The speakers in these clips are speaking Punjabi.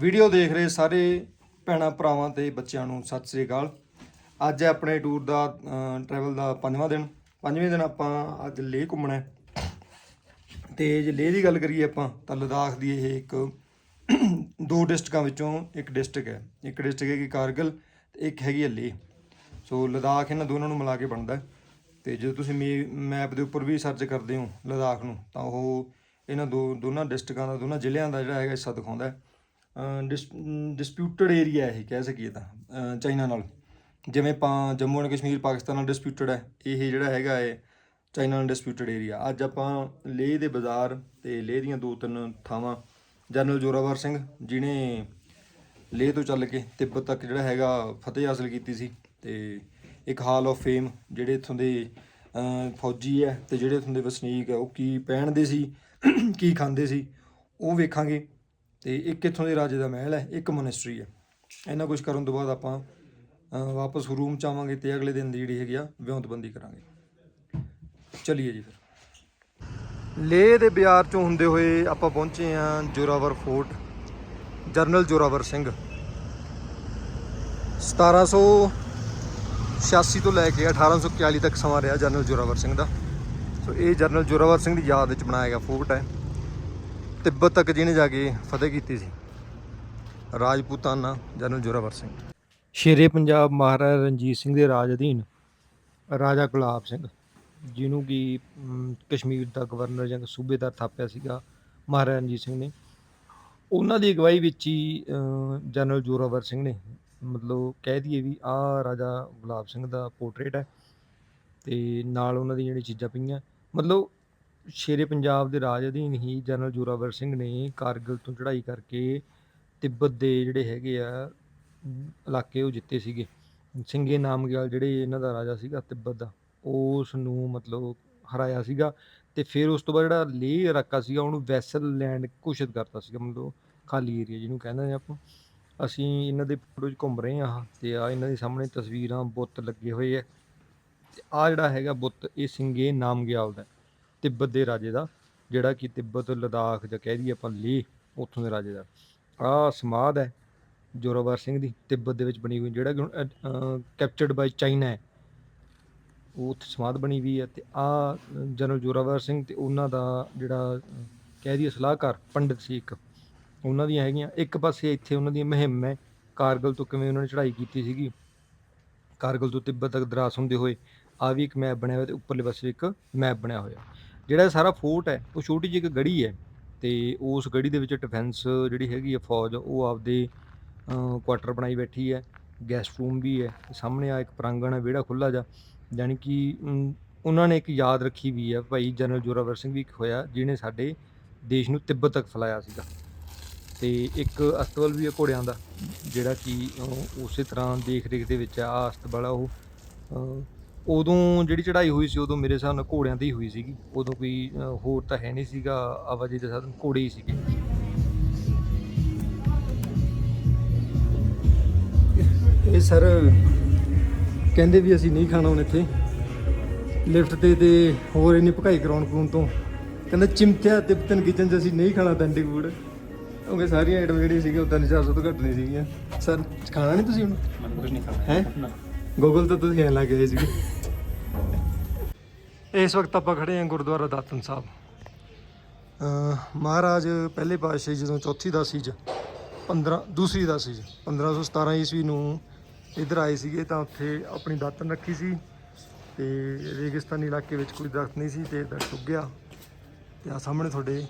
ਵੀਡੀਓ ਦੇਖ ਰਹੇ ਸਾਰੇ ਭੈਣਾਂ ਭਰਾਵਾਂ ਤੇ ਬੱਚਿਆਂ ਨੂੰ ਸਤਿ ਸ੍ਰੀ ਅਕਾਲ। ਅੱਜ ਹੈ ਆਪਣੇ ਟੂਰ ਦਾ ਟਰੈਵਲ ਦਾ ਪੰਜਵਾਂ ਦਿਨ। ਪੰਜਵੇਂ ਦਿਨ ਆਪਾਂ ਅੱਜ ਲੇਹ ਘੁੰਮਣਾ ਹੈ। ਤੇ ਜੇ ਲੇਹ ਦੀ ਗੱਲ ਕਰੀਏ ਆਪਾਂ, ਤਾਂ ਲਦਾਖ ਦੀ ਇਹ ਇੱਕ ਦੋ ਡਿਸਟ੍ਰਿਕਾਂ ਵਿੱਚੋਂ ਇੱਕ ਡਿਸਟ੍ਰਿਕ ਹੈ। ਇੱਕ ਡਿਸਟ੍ਰਿਕਟ ਹੈਗੀ ਕਾਰਗਿਲ ਤੇ ਇੱਕ ਹੈਗੀ ਹੈ ਲੇਹ। ਸੋ ਲਦਾਖ ਇਹਨਾਂ ਦੋਨਾਂ ਨੂੰ ਮਿਲਾ ਕੇ ਬਣਦਾ ਹੈ। ਤੇ ਜਦੋਂ ਤੁਸੀਂ ਮੈਪ ਦੇ ਉੱਪਰ ਵੀ ਸਰਚ ਕਰਦੇ ਹੋ ਲਦਾਖ ਨੂੰ, ਤਾਂ ਉਹ ਇਹਨਾਂ ਦੋ, ਦੋਨਾਂ ਡਿਸਟ੍ਰਿਕਾਂ ਦਾ, ਦੋਨਾਂ ਜ਼ਿਲ੍ਹਿਆਂ ਦਾ ਜਿਹੜਾ ਹੈਗਾ ਹਿੱਸਾ ਦਿਖਾਉਂਦਾ ਡਿਸਪਿਊਟਡ ਏਰੀਆ ਇਹ ਕਹਿ ਸਕੀਏ ਤਾਂ ਚਾਈਨਾ ਨਾਲ। ਜਿਵੇਂ ਆਪਾਂ ਜੰਮੂ ਐਂਡ ਕਸ਼ਮੀਰ ਪਾਕਿਸਤਾਨ ਨਾਲ ਡਿਸਪਿਊਟਡ ਹੈ, ਇਹ ਜਿਹੜਾ ਹੈਗਾ ਹੈ ਚਾਈਨਾ ਨਾਲ ਡਿਸਪਿਊਟਡ ਏਰੀਆ ਅੱਜ ਆਪਾਂ ਲੇਹ ਦੇ ਬਾਜ਼ਾਰ ਤੇ ਲੇਹ ਦੀਆਂ ਦੋ ਤਿੰਨ ਥਾਵਾਂ, ਜਨਰਲ ਜੋਰਾਵਰ ਸਿੰਘ ਜਿਨੇ ਲੇਹ ਤੋਂ ਚੱਲ ਕੇ ਤਿੱਬਤ ਤੱਕ ਜਿਹੜਾ ਹੈਗਾ ਫਤਿਹ ਹਾਸਲ ਕੀਤੀ ਸੀ ਤੇ ਇੱਕ ਹਾਲ ਆਫ ਫੇਮ ਜਿਹੜੇ ਇੱਥੋਂ ਦੇ ਫੌਜੀ ਹੈ ਤੇ ਜਿਹੜੇ ਇੱਥੋਂ ਦੇ ਵਸਨੀਕ ਹੈ, ਉਹ ਕੀ ਪਹਿਨਦੇ ਸੀ, ਕੀ ਖਾਂਦੇ ਸੀ, ਉਹ ਵੇਖਾਂਗੇ। ਤੇ ਇੱਕ ਇੱਥੋਂ ਦੇ ਰਾਜੇ ਦਾ ਮਹਿਲ ਹੈ, ਇੱਕ ਮੋਨੈਸਟਰੀ ਹੈ। ਇਹਨਾਂ ਕੁਝ ਕਰਨ ਤੋਂ ਬਾਅਦ ਆਪਾਂ ਵਾਪਸ ਰੂਮ ਚ ਆਵਾਂਗੇ ਤੇ ਅਗਲੇ ਦਿਨ ਦੀ ਜਿਹੜੀ ਹੈਗੀ ਆ ਵਿਉਂਤਬੰਦੀ ਕਰਾਂਗੇ। ਚਲਿਏ ਜੀ ਫਿਰ। ਲੇਹ ਦੇ ਬਾਜ਼ਾਰ ਚੋਂ ਹੁੰਦੇ ਹੋਏ ਆਪਾਂ ਪਹੁੰਚੇ ਆ ਜੋਰਾਵਰ ਫੋਰਟ, ਜਰਨਲ ਜੋਰਾਵਰ ਸਿੰਘ। 1786 ਤੋਂ ਲੈ ਕੇ 1841 ਤੱਕ ਸਮਾਂ ਰਿਹਾ ਜਰਨਲ ਜੋਰਾਵਰ ਸਿੰਘ ਦਾ। ਸੋ ਇਹ ਜਰਨਲ ਜੋਰਾਵਰ ਸਿੰਘ ਦੀ ਯਾਦ ਵਿੱਚ ਬਣਾਇਆ ਗਿਆ ਫੋਰਟ ਹੈ। ਤਿੱਬਤ ਤੱਕ ਜਿਹਨੇ ਜਾ ਕੇ ਫਤਿਹ ਕੀਤੀ ਸੀ। ਰਾਜਪੂਤਾਨਾ ਜਨਰਲ ਜੋਰਾਵਰ ਸਿੰਘ। ਸ਼ੇਰੇ ਪੰਜਾਬ ਮਹਾਰਾਜਾ ਰਣਜੀਤ ਸਿੰਘ ਦੇ ਰਾਜ ਅਧੀਨ ਰਾਜਾ ਗੁਲਾਬ ਸਿੰਘ, ਜਿਹਨੂੰ ਕਿ ਕਸ਼ਮੀਰ ਦਾ ਗਵਰਨਰ ਜਾਂ ਸੂਬੇਦਾਰ ਥਾਪਿਆ ਸੀਗਾ ਮਹਾਰਾਜਾ ਰਣਜੀਤ ਸਿੰਘ ਨੇ। ਉਹਨਾਂ ਦੀ ਅਗਵਾਈ ਵਿੱਚ ਹੀ ਜਨਰਲ ਜੋਰਾਵਰ ਸਿੰਘ ਨੇ, ਮਤਲਬ ਕਹਿ ਦਈਏ ਵੀ ਆਹ ਰਾਜਾ ਗੁਲਾਬ ਸਿੰਘ ਦਾ ਪੋਰਟਰੇਟ ਹੈ। ਤੇ ਨਾਲ ਉਹਨਾਂ ਦੀ ਜਿਹੜੀ ਚੀਜ਼ਾਂ ਪਈਆਂ, ਮਤਲਬ ਸ਼ੇਰੇ ਪੰਜਾਬ ਦੇ ਰਾਜ ਅਧੀਨ ਹੀ ਜਨਰਲ ਜੋਰਾਵਰ ਸਿੰਘ ਨੇ ਕਾਰਗਿਲ ਤੋਂ ਚੜ੍ਹਾਈ ਕਰਕੇ ਤਿੱਬਤ ਦੇ ਜਿਹੜੇ ਹੈਗੇ ਆ ਇਲਾਕੇ ਉਹ ਜਿੱਤੇ ਸੀਗੇ। ਸਿੰਘੇ ਨਾਮਗਿਆਲ ਜਿਹੜੇ ਇਹਨਾਂ ਦਾ ਰਾਜਾ ਸੀਗਾ ਤਿੱਬਤ ਦਾ, ਉਸ ਨੂੰ ਮਤਲਬ ਹਰਾਇਆ ਸੀਗਾ ਤੇ ਫਿਰ ਉਸ ਤੋਂ ਬਾਅਦ ਜਿਹੜਾ ਲੇਹ ਇਲਾਕਾ ਸੀਗਾ ਉਹਨੂੰ ਵੈਸਲ ਲੈਂਡ ਘੋਸ਼ਿਤ ਕਰਤਾ ਸੀਗਾ, ਮਤਲਬ ਖਾਲੀ ਏਰੀਆ ਜਿਹਨੂੰ ਕਹਿੰਦੇ ਨੇ ਆਪਾਂ। ਅਸੀਂ ਇਹਨਾਂ ਦੇ ਫੋਟੋ 'ਚ ਘੁੰਮ ਰਹੇ ਹਾਂ ਤੇ ਆ ਇਹਨਾਂ ਦੇ ਸਾਹਮਣੇ ਤਸਵੀਰਾਂ ਬੁੱਤ ਲੱਗੇ ਹੋਏ ਆ। ਤੇ ਆ ਜਿਹੜਾ ਹੈਗਾ ਬੁੱਤ, ਇਹ ਸਿੰਘੇ ਨਾਮਗਿਆਲ ਦਾ ਤਿੱਬਤ ਦੇ ਰਾਜੇ ਦਾ, ਜਿਹੜਾ ਕਿ ਤਿੱਬਤ, ਲਦਾਖ ਜਾਂ ਕਹਿ ਦਈਏ ਆਪਾਂ ਲੇਹ ਉੱਥੋਂ ਦੇ ਰਾਜੇ ਦਾ। ਆ ਸਮਾਧ ਹੈ ਜੋਰਾਵਰ ਸਿੰਘ ਦੀ, ਤਿੱਬਤ ਦੇ ਵਿੱਚ ਬਣੀ ਹੋਈ, ਜਿਹੜਾ ਕਿ ਹੁਣ ਕੈਪਚਰਡ ਬਾਈ ਚਾਈਨਾ ਹੈ। ਉਹ ਉੱਥੇ ਸਮਾਧ ਬਣੀ ਵੀ ਹੈ ਤੇ ਆ ਜਨਰਲ ਜੋਰਾਵਰ ਸਿੰਘ ਤੇ ਉਹਨਾਂ ਦਾ ਜਿਹੜਾ ਕਹਿ ਦਈਏ ਸਲਾਹਕਾਰ ਪੰਡਿਤ ਸੀ ਇੱਕ, ਉਹਨਾਂ ਦੀਆਂ ਹੈਗੀਆਂ। ਇੱਕ ਪਾਸੇ ਇੱਥੇ ਉਹਨਾਂ ਦੀ ਮੁਹਿੰਮ ਹੈ, ਕਾਰਗਲ ਤੋਂ ਕਿਵੇਂ ਉਹਨਾਂ ਨੇ ਚੜ੍ਹਾਈ ਕੀਤੀ ਸੀਗੀ। ਕਾਰਗਲ ਤੋਂ ਤਿੱਬਤ ਤੱਕ ਦਰਾਸ ਹੁੰਦੇ ਹੋਏ ਆ ਵੀ ਇੱਕ ਮੈਪ ਬਣਿਆ ਹੋਇਆ ਤੇ ਉੱਪਰਲੇ ਪਾਸੇ ਇੱਕ ਮੈਪ ਬਣਿਆ ਹੋਇਆ। ਜਿਹੜਾ ਇਹ ਸਾਰਾ ਫੋਰਟ ਹੈ, ਉਹ ਛੋਟੀ ਜਿਹੀ ਇੱਕ ਗੜੀ ਹੈ ਤੇ ਉਸ ਗੜੀ ਦੇ ਵਿੱਚ ਡਿਫੈਂਸ ਜਿਹੜੀ ਹੈਗੀ ਆ ਫੌਜ, ਉਹ ਆਪਦੇ ਕੁਆਟਰ ਬਣਾਈ ਬੈਠੀ ਹੈ ਗੈਸਟ ਰੂਮ ਵੀ ਹੈ, ਸਾਹਮਣੇ ਆ ਇੱਕ ਪ੍ਰਾਂਗਣ ਹੈ, ਵਿਹੜਾ ਖੁੱਲਾ ਜਾ ਯਾਨੀ ਕਿ ਉਹਨਾਂ ਨੇ ਇੱਕ ਯਾਦ ਰੱਖੀ ਵੀ ਹੈ ਭਾਈ ਜਨਰਲ ਜੋਰਾਵਰ ਸਿੰਘ ਵੀ ਹੋਇਆ, ਜਿਹਨੇ ਸਾਡੇ ਦੇਸ਼ ਨੂੰ ਤਿੱਬਤ ਤੱਕ ਫੈਲਾਇਆ ਸੀਗਾ। ਤੇ ਇੱਕ ਅਸਤਬਲ ਵੀ ਹੈ ਘੋੜਿਆਂ ਦਾ, ਜਿਹੜਾ ਕਿ ਉਸੇ ਤਰ੍ਹਾਂ ਦੇਖ ਰੇਖ ਦੇ ਵਿੱਚ ਆ ਅਸਤਬਲ ਆ ਉਹ ਉਦੋਂ ਜਿਹੜੀ ਚੜ੍ਹਾਈ ਹੋਈ ਸੀ ਉਦੋਂ ਮੇਰੇ ਹਿਸਾਬ ਨਾਲ ਘੋੜਿਆਂ ਹੀ ਹੋਈ ਸੀਗੀ। ਉਦੋਂ ਕੋਈ ਹੋਰ ਤਾਂ ਹੈ ਨਹੀਂ ਸੀਗਾ ਆਵਾਜਾਈ ਦੇ ਸਾਧਨ ਘੋੜੇ ਹੀ ਸੀਗੇ। ਇਹ ਸਰ ਕਹਿੰਦੇ ਵੀ ਅਸੀਂ ਨਹੀਂ ਖਾਣਾ ਹੁਣ ਇੱਥੇ। ਲਿਫਟ ਤੇ ਤੇ ਹੋਰ ਇੰਨੀ ਭਕਾਈ ਕਰਾਉਣ ਕਰਾਉਣ ਤੋਂ। ਕਹਿੰਦਾ ਚਿਮਟਿਆ ਤਿਬਤਨ ਕਿਚਨ 'ਚ ਅਸੀਂ ਨਹੀਂ ਖਾਣਾ ਪੈਂਡਿਕ ਫੂਡ ਕਿਉਂਕਿ ਸਾਰੀਆਂ ਆਈਟਮ ਜਿਹੜੀਆਂ ਸੀਗੀਆਂ ਉਦਾਂ 400 ਤੋਂ ਘੱਟ ਨਹੀਂ ਸੀਗੀਆਂ। ਸਰ ਖਾਣਾ ਨਹੀਂ ਤੁਸੀਂ ਹੁਣ? ਮੈਨੂੰ ਕੁਝ ਨਹੀਂ ਖਾਣਾ। ਹੈ? ਗੂਗਲ ਤੋਂ ਤੁਸੀਂ ਐਂ ਲੱਗ ਗਏ ਸੀਗੇ। ਇਸ ਵਕਤ ਆਪਾਂ ਖੜੇ ਹਾਂ ਗੁਰਦੁਆਰਾ ਦਾਤਨ ਸਾਹਿਬ। ਅਹ ਮਹਾਰਾਜ ਪਹਿਲੇ ਪਾਤਸ਼ਾਹੀ ਜਦੋਂ ਚੌਥੀ ਦਾਸੀ ਚ 15 ਦੂਸਰੀ ਦਾਸੀ ਚ 1517 ਈਸਵੀ ਨੂੰ ਇੱਧਰ ਆਏ ਸੀਗੇ ਤਾਂ ਉੱਥੇ ਆਪਣੀ ਦਾਤਨ ਰੱਖੀ ਸੀ ਤੇ ਰੇਗਿਸਤਾਨੀ ਇਲਾਕੇ ਵਿੱਚ ਕੋਈ ਦਰਖਤ ਨਹੀਂ ਸੀ ਤੇ ਦਰਖਤ ਉੱਗਿਆ ਤੇ ਆ ਸਾਹਮਣੇ ਤੁਹਾਡੇ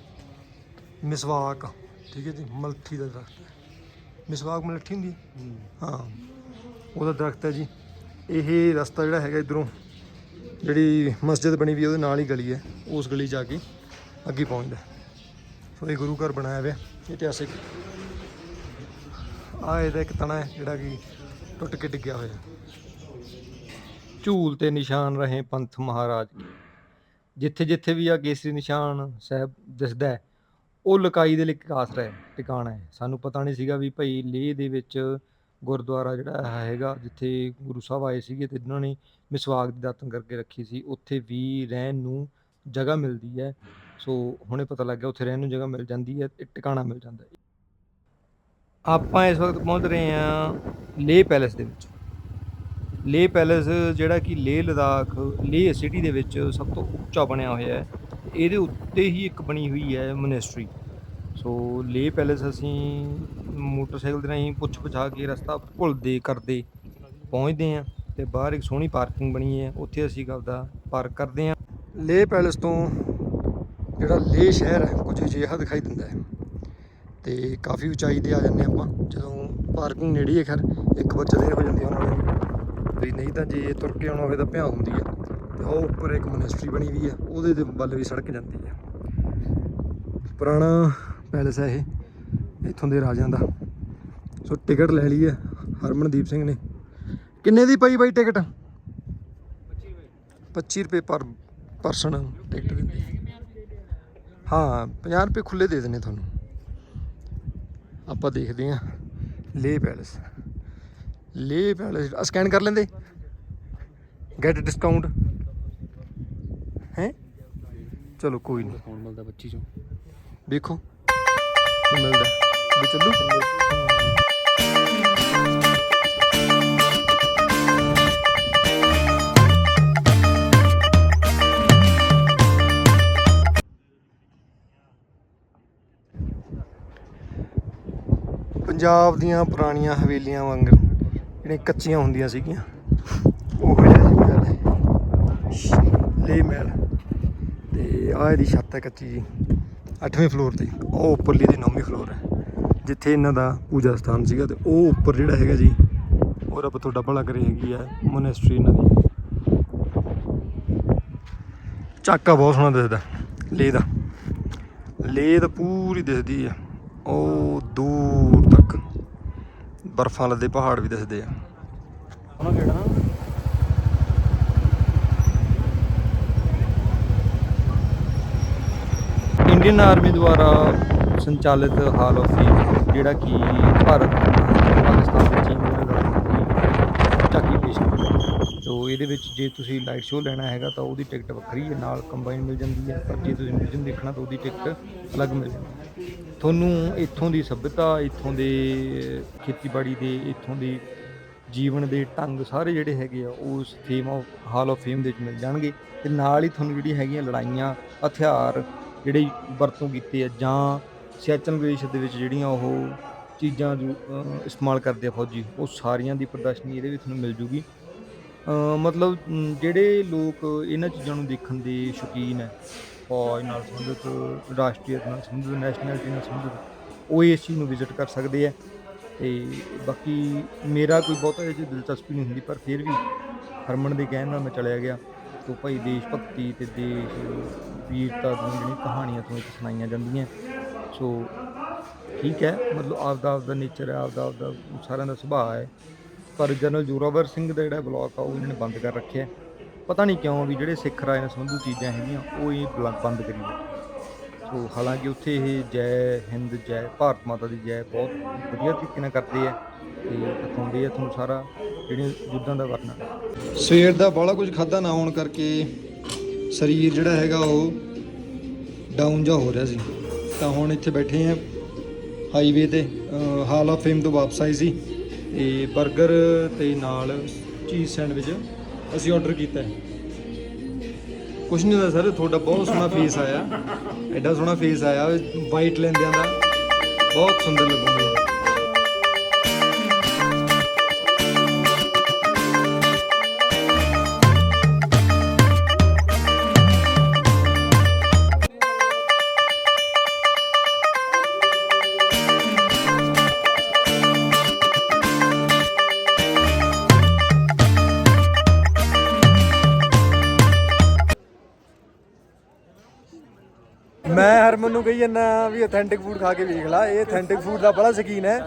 ਮਿਸਵਾਕ ਠੀਕ ਹੈ ਜੀ ਮਲਠੀ ਦਾ ਦਰਖਤ ਹੈ। ਮਿਸਵਾਕ ਮਲਠੀ ਹੁੰਦੀ ਹੈ। ਹਾਂ ਉਹਦਾ ਦਰਖਤ ਹੈ ਜੀ। ਇਹ ਰਸਤਾ ਜਿਹੜਾ ਹੈਗਾ ਇਧਰੋਂ ਜਿਹੜੀ ਮਸਜਿਦ ਬਣੀ ਵੀ ਉਹਦੇ ਨਾਲ ਹੀ ਗਲੀ ਹੈ। ਉਸ ਗਲੀ ਜਾ ਕੇ ਅੱਗੇ ਪਹੁੰਚਦਾ ਸੋ ਇਹ ਗੁਰੂ ਘਰ ਬਣਾਇਆ ਹੋਇਆ, ਇਤਿਹਾਸਿਕ। ਆ ਇਹਦਾ ਇੱਕ ਤਣਾ ਹੈ, ਜਿਹੜਾ ਕਿ ਟੁੱਟ ਕੇ ਡਿੱਗਿਆ ਹੋਇਆ। ਝੂਲ ਤੇ ਨਿਸ਼ਾਨ ਰਹੇ ਪੰਥ ਮਹਾਰਾਜ। ਜਿੱਥੇ ਜਿੱਥੇ ਵੀ ਆ ਕੇਸਰੀ ਨਿਸ਼ਾਨ ਸਾਹਿਬ ਦਿਸਦਾ ਹੈ, ਉਹ ਲਕਾਈ ਦੇ ਲਈ ਇੱਕ ਆਸਰਾ ਹੈ, ਟਿਕਾਣਾ ਹੈ। ਸਾਨੂੰ ਪਤਾ ਨਹੀਂ ਸੀਗਾ ਵੀ ਭਾਈ ਲੇਹ ਦੇ ਵਿੱਚ ਗੁਰਦੁਆਰਾ ਜਿਹੜਾ ਹੈਗਾ, ਜਿੱਥੇ ਗੁਰੂ ਸਾਹਿਬ ਆਏ ਸੀਗੇ ਤੇ ਇਹਨਾਂ ਨੇ ਮਿਸਵਾਕ ਦੀ ਦਾਤਨ ਕਰਕੇ ਰੱਖੀ ਸੀ, ਉੱਥੇ ਵੀ ਰਹਿਣ ਨੂੰ ਜਗ੍ਹਾ ਮਿਲਦੀ ਹੈ। ਸੋ ਹੁਣੇ ਪਤਾ ਲੱਗ ਗਿਆ ਉੱਥੇ ਰਹਿਣ ਨੂੰ ਜਗ੍ਹਾ ਮਿਲ ਜਾਂਦੀ ਹੈ ਤੇ ਟਿਕਾਣਾ ਮਿਲ ਜਾਂਦਾ ਹੈ। ਆਪਾਂ ਇਸ ਵਕਤ ਪਹੁੰਚ ਰਹੇ ਹਾਂ ਲੇਹ ਪੈਲੇਸ ਦੇ ਵਿੱਚ। ਲੇਹ ਪੈਲੇਸ ਜਿਹੜਾ ਕਿ ਲੇਹ ਲਦਾਖ, ਲੇਹ ਸਿਟੀ ਦੇ ਵਿੱਚ ਸਭ ਤੋਂ ਉੱਚਾ ਬਣਿਆ ਹੋਇਆ ਹੈ। ਇਹਦੇ ਉੱਤੇ ਹੀ ਇੱਕ ਬਣੀ ਹੋਈ ਹੈ ਮੋਨੈਸਟਰੀ। ਸੋ ਲੇਹ ਪੈਲੇਸ ਅਸੀਂ ਮੋਟਰਸਾਈਕਲ ਦੇ ਰਾਹੀਂ ਪੁੱਛ ਪਛਾ ਕੇ ਰਸਤਾ ਭੁੱਲਦੇ ਕਰਦੇ ਪਹੁੰਚਦੇ ਹਾਂ ਤੇ ਬਾਹਰ ਇੱਕ ਸੋਹਣੀ ਪਾਰਕਿੰਗ ਬਣੀ ਹੈ, ਉੱਥੇ ਅਸੀਂ ਆਪਦਾ ਪਾਰਕ ਕਰਦੇ ਹਾਂ। ਲੇਹ ਪੈਲੇਸ ਤੋਂ ਜਿਹੜਾ ਲੇਹ ਸ਼ਹਿਰ ਹੈ ਕੁਝ ਅਜਿਹਾ ਦਿਖਾਈ ਦਿੰਦਾ ਹੈ। ਤੇ ਕਾਫੀ ਉਚਾਈ ਤੇ ਆ ਜਾਂਦੇ ਆਪਾਂ, ਜਦੋਂ ਪਾਰਕਿੰਗ ਨੇੜੇ ਹੈ ਖੈਰ, ਇੱਕ ਵਾਰ ਚਲੇ ਹੋ ਜਾਂਦੀ ਉਹਨਾਂ ਨਾਲ ਵੀ ਨਹੀਂ ਤਾਂ ਜੇ ਤੁਰ ਕੇ ਆਉਣਾ ਹੋਵੇ ਤਾਂ ਭਿਆ ਹੁੰਦੀ ਹੈ। ਤੇ ਉਹ ਉੱਪਰ ਇੱਕ ਮੋਨੈਸਟਰੀ ਬਣੀ ਵੀ ਹੈ, ਉਹਦੇ ਦੇ ਵੱਲ ਵੀ ਸੜਕ ਜਾਂਦੀ ਹੈ। ਪੁਰਾਣਾ ਪੈਲੇਸ ਹੈ ਇਹ ਇੱਥੋਂ ਦੇ ਰਾਜਿਆਂ ਦਾ। ਸੋ ਟਿਕਟ ਲੈ ਲਈ ਹੈ ਹਰਮਨਦੀਪ ਸਿੰਘ ਨੇ। ਕਿੰਨੇ ਦੀ ਪਈ ਬਾਈ ਟਿਕਟ? 25 ਰੁਪਏ ਪਰ ਪਰਸਨ ਟਿਕਟ ਦਿੰਦੇ। ਹਾਂ 50 ਰੁਪਏ ਖੁੱਲੇ ਦੇ ਦਿੰਦੇ ਤੁਹਾਨੂੰ। ਆਪਾਂ ਦੇਖਦੇ ਹਾਂ। ਲੇ ਪੈਲੇਸ। ਲੇ ਪੈਲੇਸ ਸਕੈਨ ਕਰ ਲੈਂਦੇ। ਗੈਟ ਡਿਸਕਾਊਂਟ ਹੈ? ਚਲੋ ਕੋਈ ਨਹੀਂ ਕੌਣ ਮਿਲਦਾ 25 ਚੋਂ। ਦੇਖੋ। ਮਿਲਦਾ ਵੀ ਚੱਲੂ। ਪੰਜਾਬ ਦੀਆਂ ਪੁਰਾਣੀਆਂ ਹਵੇਲੀਆਂ ਵਾਂਗ ਜਿਹੜੀਆਂ ਕੱਚੀਆਂ ਹੁੰਦੀਆਂ ਸੀਗੀਆਂ, ਉਹ ਜਿਹਾ ਜੀ ਮਹਿਲ ਹੈ। ਲੇ ਮਹਿਲ। ਤੇ ਆਹ ਇਹਦੀ ਛੱਤ ਹੈ ਕੱਚੀ ਜੀ। 8ਵੇਂ ਫਲੋਰ ਤੇ। ਉਹ ਉੱਪਰਲੀ ਦੀ 9ਵੀਂ ਫਲੋਰ ਹੈ। ਜਿੱਥੇ ਇਹਨਾਂ ਦਾ ਪੂਜਾ ਸਥਾਨ ਸੀਗਾ ਤੇ ਉਹ ਉੱਪਰ ਜਿਹੜਾ ਹੈਗਾ ਜੀ ਉਹ ਰੱਬ ਤੁਹਾਡਾ ਭਲਾ ਕਰੇ ਹੈਗੀ ਆ ਮੋਨੈਸਟਰੀ ਇਹਨਾਂ ਦੀ। ਚਾਕਾ ਬਹੁਤ ਸੋਹਣਾ ਦਿਸਦਾ ਲੇ ਦਾ। ਲੇ ਤਾਂ ਪੂਰੀ ਦਿਸਦੀ ਆ। ਉਹ ਦੂਰ ਤੱਕ ਬਰਫਾਂ ਲੱਦੇ ਪਹਾੜ ਵੀ ਦਿਸਦੇ ਆ। ਉਹਨਾਂ ਕਿਹੜਾ ਇੰਡੀਅਨ ਆਰਮੀ ਦੁਆਰਾ ਸੰਚਾਲਿਤ ਹਾਲ ਆਫ ਫੇਮ ਜਿਹੜਾ ਕਿ ਭਾਰਤ ਪਾਕਿਸਤਾਨ ਤੇ ਚੀਨ ਦੇ ਨਾਲ ਚਾਕੀ ਪੇਸ਼ ਕਰਦਾ ਤੋ ਇਹਦੇ ਵਿੱਚ ਜੇ ਤੁਸੀਂ ਲਾਈਟ ਸ਼ੋਅ ਲੈਣਾ ਹੈਗਾ ਤਾਂ ਉਹਦੀ ਟਿਕਟ ਵੱਖਰੀ ਹੈ, ਨਾਲ ਕੰਬਾਈਨ ਮਿਲ ਜਾਂਦੀ ਹੈ। ਪਰ ਜੇ ਤੁਸੀਂ ਮਿਊਜ਼ੀਅਮ ਦੇਖਣਾ ਤਾਂ ਉਹਦੀ ਟਿਕਟ ਅਲੱਗ ਮਿਲ ਜਾਂਦੀ ਹੈ। ਤੁਹਾਨੂੰ ਇੱਥੋਂ ਦੀ ਸਭਿਅਤਾ, ਇੱਥੋਂ ਦੇ ਖੇਤੀਬਾੜੀ ਦੇ, ਇੱਥੋਂ ਦੇ ਜੀਵਨ ਦੇ ਢੰਗ ਸਾਰੇ ਜਿਹੜੇ ਹੈਗੇ ਆ, ਉਸ fame of hall of fame ਦੇ ਵਿੱਚ ਮਿਲ ਜਾਣਗੇ। ਤੇ ਨਾਲ ਹੀ ਤੁਹਾਨੂੰ ਜਿਹੜੀ ਹੈਗੀਆਂ ਲੜਾਈਆਂ, ਹਥਿਆਰ ਜਿਹੜੇ ਵਰਤੋਂ ਕੀਤੇ ਆ ਜਾਂ ਸਿਆਚਨ ਪ੍ਰਦੇਸ਼ ਦੇ ਵਿੱਚ ਜਿਹੜੀਆਂ ਉਹ ਚੀਜ਼ਾਂ ਜੋ ਇਸਤੇਮਾਲ ਕਰਦੇ ਆ ਫੌਜੀ, ਉਹ ਸਾਰੀਆਂ ਦੀ ਪ੍ਰਦਰਸ਼ਨੀ ਇਹਦੇ ਵਿੱਚ ਤੁਹਾਨੂੰ ਮਿਲ ਜੂਗੀ। ਮਤਲਬ ਜਿਹੜੇ ਲੋਕ ਇਹਨਾਂ ਚੀਜ਼ਾਂ ਨੂੰ ਦੇਖਣ ਦੇ ਸ਼ੌਕੀਨ ਹੈ, ਫੌਜ ਨਾਲ ਸੰਬੰਧਿਤ ਰਾਸ਼ਟਰੀਅਤ ਨਾਲ ਸੰਬੰਧਿਤ ਨੈਸ਼ਨੈਲਿਟੀ ਨਾਲ ਸੰਬੰਧਿਤ, ਉਹ ਇਸ ਚੀਜ਼ ਨੂੰ ਵਿਜ਼ਿਟ ਕਰ ਸਕਦੇ ਆ ਤੇ ਬਾਕੀ ਮੇਰਾ ਕੋਈ ਬਹੁਤਾ ਇਹ 'ਚ ਦਿਲਚਸਪੀ ਨਹੀਂ ਹੁੰਦੀ, ਪਰ ਫਿਰ ਵੀ ਹਰਮਨ ਦੇ ਕਹਿਣ ਨਾਲ ਮੈਂ ਚਲਿਆ ਗਿਆ। ਤੋ ਭਾਈ ਦੇਸ਼ ਭਗਤੀ ਤੇ ਦੇਸ਼ ਵੀਰਤਾ ਦੀਆਂ ਜਿਹੜੀਆਂ ਕਹਾਣੀਆਂ ਤੁਹਾਨੂੰ ਇੱਥੇ ਸੁਣਾਈਆਂ ਜਾਂਦੀਆਂ। ਸੋ ਠੀਕ ਹੈ, ਮਤਲਬ ਆਪਦਾ ਆਪਦਾ ਨੇਚਰ ਹੈ, ਆਪਦਾ ਆਪਦਾ ਸਾਰਿਆਂ ਦਾ ਸੁਭਾਅ ਹੈ। ਪਰ ਜਨਰਲ ਜੋਰਾਵਰ ਸਿੰਘ ਦਾ ਜਿਹੜਾ ਬਲਾਕ ਆ, ਉਹ ਇਹਨਾਂ ਨੇ ਬੰਦ ਕਰ ਰੱਖਿਆ ਪਤਾ ਨਹੀਂ ਕਿਉਂ ਵੀ ਜਿਹੜੇ ਸਿੱਖ ਰਾਜ ਨਾਲ ਸੰਬੰਧਿਤ ਚੀਜ਼ਾਂ ਹੈਗੀਆਂ, ਉਹ ਇਹ ਬਲਾ- ਬੰਦ ਕਰੀ ਬੈਠੇ ਸੋ ਹਾਲਾਂਕਿ ਉੱਥੇ ਇਹ ਜੈ ਹਿੰਦ, ਜੈ ਭਾਰਤ ਮਾਤਾ ਦੀ ਜੈ ਬਹੁਤ ਵਧੀਆ ਤਰੀਕੇ ਨਾਲ ਕਰਦੇ ਆ ਤੇ ਦਿਖਾਉਂਦੇ ਆ ਤੁਹਾਨੂੰ ਸਾਰਾ ਜਿਹੜੀਆਂ ਯੁੱਧਾਂ ਦਾ ਵਰਣਨ। ਸਵੇਰ ਦਾ ਬਾਹਲਾ ਕੁਝ ਖਾਦਾ ਨਾ ਹੋਣ ਕਰਕੇ ਸਰੀਰ ਜਿਹੜਾ ਹੈਗਾ ਉਹ ਡਾਊਨ ਜਾ ਹੋ ਰਿਹਾ ਸੀ। ਤਾਂ ਹੁਣ ਇੱਥੇ ਬੈਠੇ ਆ ਹਾਈਵੇ ਤੇ ਹਾਲ ਆਫ ਫੇਮ ਤੋਂ ਵਾਪਸ ਆਈ ਸੀ। ਤੇ 버ਗਰ ਤੇ ਨਾਲ ਚੀਜ਼ ਸੈਂਡਵਿਚ ਅਸੀਂ ਆਰਡਰ ਕੀਤਾ ਹੈ। ਕੁਛ ਨਹੀਂ ਹੁੰਦਾ ਸਰ, ਤੁਹਾਡਾ ਬਹੁਤ ਸੋਹਣਾ ਫੇਸ ਆਇਆ। ਐਡਾ ਸੋਹਣਾ ਫੇਸ ਆਇਆ। ਵਾਈਟ ਲੈਂਦਿਆਂ ਦਾ। ਬਹੁਤ ਸੁੰਦਰ ਲੱਗੂਗੇ। ਮੈਂ ਹਰਮਨ ਨੂੰ ਕਹੀ ਜਾਂਦਾ ਵੀ ਅਥੈਂਟਿਕ ਫੂਡ ਖਾ ਕੇ ਵੇਖ ਲੈ ਇਹ ਅਥੈਂਟਿਕ ਫੂਡ ਦਾ ਬੜਾ ਸ਼ਕੀਨ ਹੈ।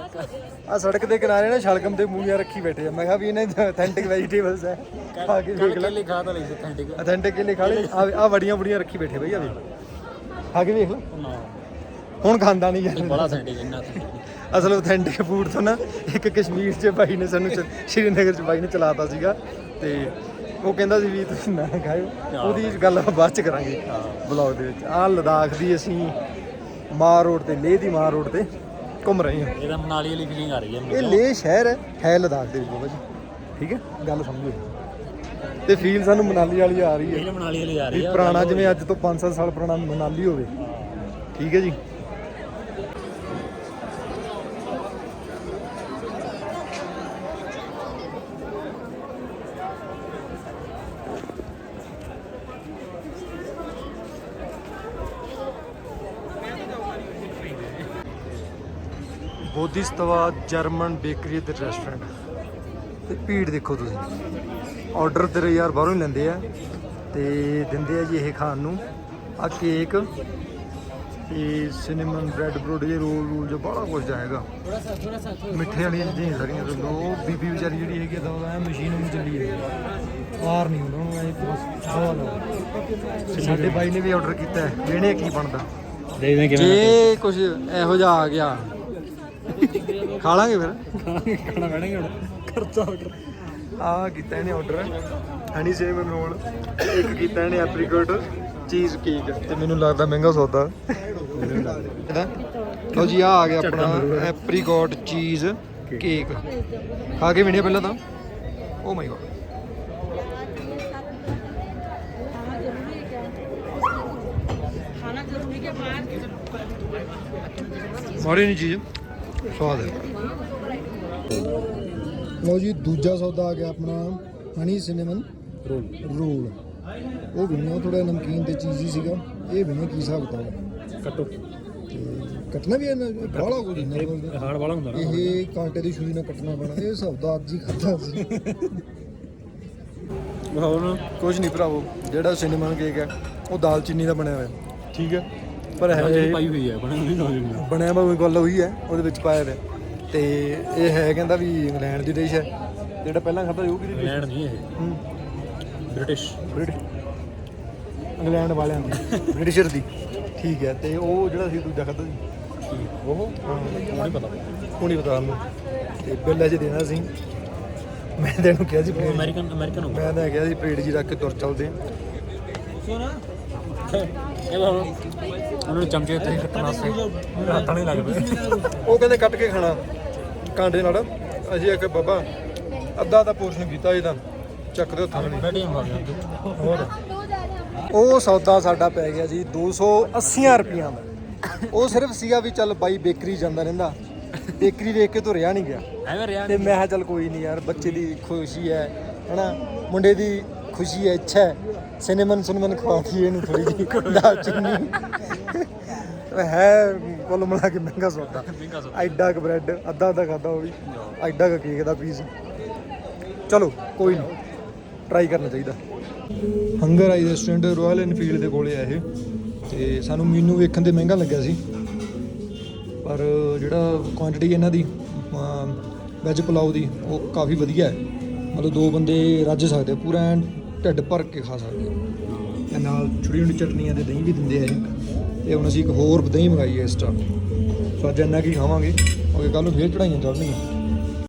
ਆ ਸੜਕ ਦੇ ਕਿਨਾਰੇ ਨਾ ਸ਼ਲਗਮ ਤੇ ਮੂਲੀਆਂ ਰੱਖੀ ਬੈਠੇ ਆ। ਮੈਂ ਕਿਹਾ ਵੀ ਇਹਨੇ ਅਥੈਂਟਿਕ ਵੈਜੀਟੇਬਲਸ ਹੈ ਖਾ ਕੇ ਵੇਖ ਲੈ। ਲਈ ਖਾ ਤਾਂ ਲਈ ਸੀ ਅਥੈਂਟਿਕ ਅਥੈਂਟਿਕ ਕਿਲੇ ਖਾ ਲਈ। ਆ ਆ ਬੜੀਆਂ ਬੜੀਆਂ ਰੱਖੀ ਬੈਠੇ ਬਈ ਆ ਵੇਖ ਖਾ ਕੇ ਵੇਖ ਲੈ। ਹੁਣ ਖਾਂਦਾ ਨਹੀਂ ਯਾਰ ਬੜਾ ਅਥੈਂਟਿਕ ਇੰਨਾ ਅਸਲ ਅਥੈਂਟਿਕ ਫੂਡ ਤੋਂ ਨਾ ਇੱਕ ਕਸ਼ਮੀਰ 'ਚ ਭਾਈ ਨੇ ਸਾਨੂੰ ਸ਼੍ਰੀਨਗਰ 'ਚ ਬਾਈ ਨੇ ਚਲਾਤਾ ਸੀਗਾ ਤੇ ਉਹ ਕਹਿੰਦਾ ਸੀ ਵੀ ਤੁਸੀਂ ਨਾ ਖਾਓ ਉਹਦੀ ਗੱਲ ਬਾਅਦ 'ਚ ਕਰਾਂਗੇ ਬਲੌਗ ਦੇ ਵਿੱਚ। ਆਹ ਲਦਾਖ ਦੀ ਅਸੀਂ ਮਾਰ ਰੋਡ ਤੇ ਲੇਹ ਦੀ ਮਾਰ ਰੋਡ ਤੇ ਘੁੰਮ ਰਹੇ ਹਾਂ। ਇਹਦਾ ਮਨਾਲੀ ਵਾਲੀ ਫੀਲਿੰਗ ਆ ਰਹੀ ਹੈ ਇਹ ਲੇਹ ਸ਼ਹਿਰ ਹੈ ਹੈ ਲਦਾਖ ਦੇ ਵਿੱਚ ਬਾਬਾ ਜੀ। ਠੀਕ ਹੈ? ਗੱਲ ਸਮਝੋ। ਤੇ ਫੀਲ ਸਾਨੂੰ ਮਨਾਲੀ ਵਾਲੀ ਆ ਰਹੀ ਹੈ। ਇਹ ਮਨਾਲੀ ਵਾਲੀ ਆ ਰਹੀ ਹੈ। ਪੁਰਾਣਾ ਜਿਵੇਂ ਅੱਜ ਤੋਂ 5-7 ਸਾਲ ਪੁਰਾਣਾ ਮਨਾਲੀ ਹੋਵੇ। ਠੀਕ ਹੈ ਜੀ? ਬੋਧਿਸਤਵਾ ਜਰਮਨ ਬੇਕਰੀ ਤੇ ਰੈਸਟੋਰੈਂਟ। ਤੇ ਭੀੜ ਦੇਖੋ ਤੁਸੀਂ। ਆਰਡਰ ਤੇਰੇ ਯਾਰ ਬਾਹਰੋਂ ਹੀ ਲੈਂਦੇ ਆ। ਤੇ ਦਿੰਦੇ ਆ ਜੀ ਇਹ ਖਾਣ ਨੂੰ। ਆ ਕੇਕ ਤੇ ਸਿਨੇਮਨ ਬ੍ਰੈਡ ਬਰੋਡ ਇਹ ਰੋਲ ਰੂਲ ਜੋ ਬੜਾ ਕੁਝ ਜਾਏਗਾ ਮਿੱਠੇ ਵਾਲੀਆਂ ਚੀਜ਼ਾਂ ਹੀ ਸਾਰੀਆਂ ਤੇ ਲੋ ਬੀਬੀ ਵਿਚਾਰੀ ਜਿਹੜੀ ਹੈਗੀ ਆ ਤਾਂ ਉਹਦਾ ਮਸ਼ੀਨ ਨੂੰ ਚੱਲੀ ਹੈ ਬਾਹਰ ਨਹੀਂ ਹੁੰਦਾ ਉਹਨੂੰ ਐ ਬਸ ਤੇ ਸਾਡੇ ਬਾਈ ਨੇ ਵੀ ਆਰਡਰ ਕੀਤਾ ਹੈ। ਵੇਣੇ ਕੀ ਬਣਦਾ। ਦੇਖਦੇ ਜੇ ਕੁਝ ਇਹੋ ਜਿਹਾ ਆ ਗਿਆ ਖਾ ਲਾਂਗੇ ਫਿਰ ਖਾਣਾ ਪੈਣਗੇ ਹੁਣ। ਕਰਤਾ ਆਰਡਰ ਆ ਕੀਤਾ ਇਹਨੇ ਆਰਡਰ ਹਨੀ ਸੇਮ ਰੋਲ ਇੱਕ ਕੀਤਾ ਇਹਨੇ ਐਪਰੀਕੋਟ ਚੀਜ਼ ਕੇਕ ਤੇ ਮੈਨੂੰ ਲੱਗਦਾ ਮਹਿੰਗਾ ਸੌਦਾ। ਇਹਦਾ ਲਓ ਜੀ ਆ ਆ ਗਿਆ ਆਪਣਾ ਐਪਰੀਕੋਟ ਚੀਜ਼ ਕੇਕ ਖਾ ਕੇ ਵਿਣੇ ਪਹਿਲਾਂ ਤਾਂ। ਓ ਮਾਈ ਗੋਡ ਮਾਰੇ ਨਹੀਂ ਚੀਜ਼। ਸਵਾਦ ਹੈ। ਲਓ ਜੀ ਦੂਜਾ ਸੌਦਾ ਆ ਗਿਆ ਆਪਣਾ ਹਨੀ ਸਿਨੇਮਨ ਰੋਲ। ਰੋਲ। ਉਹ ਵੀ ਨਾ ਥੋੜਾ ਨਮਕੀਨ ਤੇ ਚੀਜ਼ੀ ਸੀਗਾ। ਇਹ ਵੀ ਨਾ ਕੀ ਹਿਸਾਬ ਕਿਤਾਬ ਕੱਟੋ। ਕੱਟਣਾ ਵੀ ਇਹਨਾਂ ਬਾਹਲਾ ਕੁਝ ਨਹੀਂ ਹਾਰਡ ਵਾਲਾ ਹੁੰਦਾ ਨਾ। ਇਹ ਕਾਂਟੇ ਦੀ ਛੁਰੀ ਨਾਲ ਕੱਟਣਾ ਪੈਣਾ। ਇਹ ਸੌਦਾ ਅੱਜ ਹੀ ਖਾਦਾ ਸੀ। ਹੁਣ ਕੁਝ ਨਹੀਂ ਭਰਾਵੋ ਜਿਹੜਾ ਸਿਨੇਮਨ ਕੇਕ ਹੈ ਉਹ ਦਾਲ ਚੀਨੀ ਦਾ ਬਣਿਆ ਹੋਇਆ। ਠੀਕ ਹੈ। ਪਰ ਹੈ ਇਹ ਪਾਈ ਹੋਈ ਹੈ ਬਣੀ ਹੋਈ ਨੌਲੇਜ ਬਣਿਆ ਵਾ ਗੱਲ ਉਹੀ ਹੈ ਉਹਦੇ ਵਿੱਚ ਪਾਇਆ ਹੋਇਆ। ਤੇ ਇਹ ਹੈ ਕਹਿੰਦਾ ਵੀ ਇੰਗਲੈਂਡ ਦੀ ਡਿਸ਼ ਹੈ ਜਿਹੜਾ ਪਹਿਲਾਂ ਖਾਦਾ ਉਹ ਕਿਹਦੀ ਇੰਗਲੈਂਡ ਨਹੀਂ ਇਹ। ਹੂੰ। ਬ੍ਰਿਟਿਸ਼। ਬ੍ਰਿਟ ਇੰਗਲੈਂਡ ਵਾਲਿਆਂ ਦੀ ਬ੍ਰਿਟਿਸ਼ਰ ਦੀ। ਠੀਕ ਹੈ ਤੇ ਉਹ ਜਿਹੜਾ ਸੀ ਦੂਜਾ ਖਾਦਾ ਸੀ। ਉਹ? ਹਾਂ ਨਹੀਂ ਪਤਾ। ਉਹ ਨਹੀਂ ਪਤਾ ਸਾਨੂੰ। ਤੇ ਬਿੱਲ ਅਜੇ ਦੇਣਾ ਸੀ। ਮੈਂ ਤੈਨੂੰ ਕਿਹਾ ਸੀ ਅਮਰੀਕਨ ਅਮਰੀਕਨ ਹੋਊਗਾ। ਮੈਂ ਤਾਂ ਕਿਹਾ ਸੀ ਪਲੇਟ ਜੀ ਰੱਖ ਕੇ ਤੁਰ ਚੱਲਦੇ ਆ। ਇਹ ਹੁਣ ਉਹਨਾਂ ਨੂੰ ਚਮਚੇ ਤੇ ਕੱਟਣ ਵਾਸਤੇ ਹੱਥ ਨਹੀਂ ਲੱਗਦੇ ਉਹ ਕਹਿੰਦੇ ਕੱਟ ਕੇ ਖਾਣਾ। ਕਾਂਡੇ ਨਾਲ। ਅਸੀਂ ਆਖਿਆ ਬਾਬਾ ਅੱਧਾ ਤਾਂ ਪੋਰਸ਼ਨ ਕੀਤਾ ਇਹ ਤਾਂ ਚੱਕ ਦੇ ਹੱਥਾਂ ਨਾਲ ਬੈਠੇ ਹੋ ਗਿਆ ਹੋਰ। ਉਹ ਸੌਦਾ ਸਾਡਾ ਪੈ ਗਿਆ ਜੀ 280 ਰੁਪਈਆਂ ਦਾ। ਉਹ ਸਿਰਫ ਸੀਗਾ ਵੀ ਚੱਲ ਬਾਈ ਬੇਕਰੀ ਜਾਂਦਾ ਰਹਿੰਦਾ। ਬੇਕਰੀ ਵੇਖ ਕੇ ਤੋਂ ਰਿਆ ਨਹੀਂ ਗਿਆ। ਐਵੇਂ ਰਿਆ ਤੇ ਮੈਂ ਕਿਹਾ ਚੱਲ ਕੋਈ ਨਹੀਂ ਯਾਰ ਬੱਚੇ ਦੀ ਖੁਸ਼ੀ ਹੈ ਹਨਾ? ਮੁੰਡੇ ਦੀ ਖੁਸ਼ੀ ਹੈ ਇੱਛਾ ਹੈ। ਸਿਨੇਮਨ ਸੁਨਮਨ ਖਵਾਤੀ ਇਹਨੂੰ ਥੋੜੀ ਜਿਹੀ ਦਾਲ ਚੀਨੀ ਹੈ ਕੁੱਲ ਮਿਲਾ ਕੇ ਮਹਿੰਗਾ ਸੌਦਾ ਐਡਾ ਕ ਬ੍ਰੈਡ ਅੱਧਾ ਅੱਧਾ ਖਾਦਾ ਉਹ ਵੀ। ਐਡਾ ਕ ਕੇਕ ਦਾ ਪੀਸ ਚਲੋ ਕੋਈ ਨਹੀਂ ਟਰਾਈ ਕਰਨਾ ਚਾਹੀਦਾ। Hunger eye restaurant Royal Enfield ਦੇ ਕੋਲੇ ਆ ਇਹ। ਤੇ ਸਾਨੂੰ ਮੀਨੂ ਵੇਖਣ ਤੇ ਮਹਿੰਗਾ ਲੱਗਿਆ ਸੀ। ਪਰ ਜਿਹੜਾ ਕੁਆਂਟੀਟੀ ਇਹਨਾਂ ਦੀ ਵੈਜ ਪੁਲਾਓ ਦੀ ਉਹ ਕਾਫੀ ਵਧੀਆ ਹੈ। ਮਤਲਬ ਦੋ ਬੰਦੇ ਰੱਜ ਸਕਦੇ ਪੂਰਾ ਢਿੱਡ ਭਰ ਕੇ ਖਾ ਸਕਦੇ ਤੇ ਨਾਲ ਛੋਟੀ ਛੋਟੀ ਚਟਨੀਆਂ ਤੇ ਦਹੀਂ ਵੀ ਦਿੰਦੇ ਆ ਇਹ। ਤੇ ਹੁਣ ਅਸੀਂ ਇੱਕ ਹੋਰ ਦਹੀਂ ਮੰਗਾਈ ਹੈ ਇਸ ਟਾਈਮ ਸੋ ਅੱਜ ਇੰਨਾ ਕੀ ਖਾਵਾਂਗੇ ਕਿਉਂਕਿ ਕੱਲ ਨੂੰ ਫੇਰ ਚੜਾਈਆਂ ਚੱਲਣਗੀਆਂ